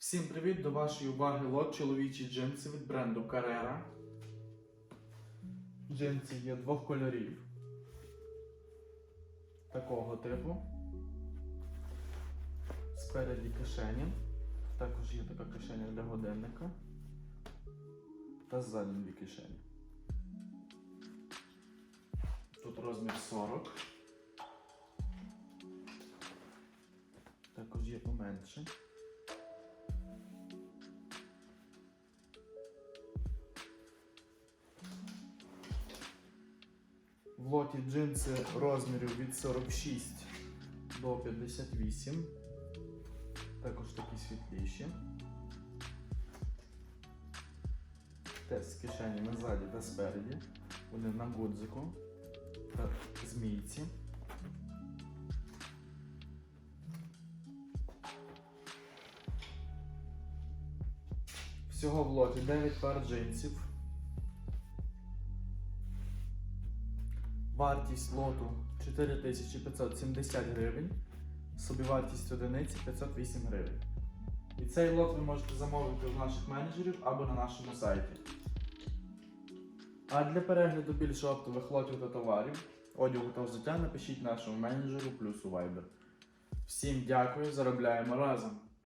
Всім привіт! До вашої уваги лот чоловічі джинси від бренду Carrera. Джинси є двох кольорів. Такого типу. Спереді кишені. Також є така кишеня для годинника. Та ззаді дві кишені. Тут розмір 40. Також є поменше. В лоті джинси розмірів від 46 до 58. Також такі світліші. Теж з кишенями ззаді та спереді. Вони на гудзику та змійці. Всього в лоті 9 пар джинсів. Вартість лоту 4570 гривень. Собівартість одиниці 508 гривень. І цей лот ви можете замовити у наших менеджерів або на нашому сайті. А для перегляду більше оптових лотів та товарів, одягу та взуття напишіть нашому менеджеру плюс у Viber. Всім дякую, заробляємо разом!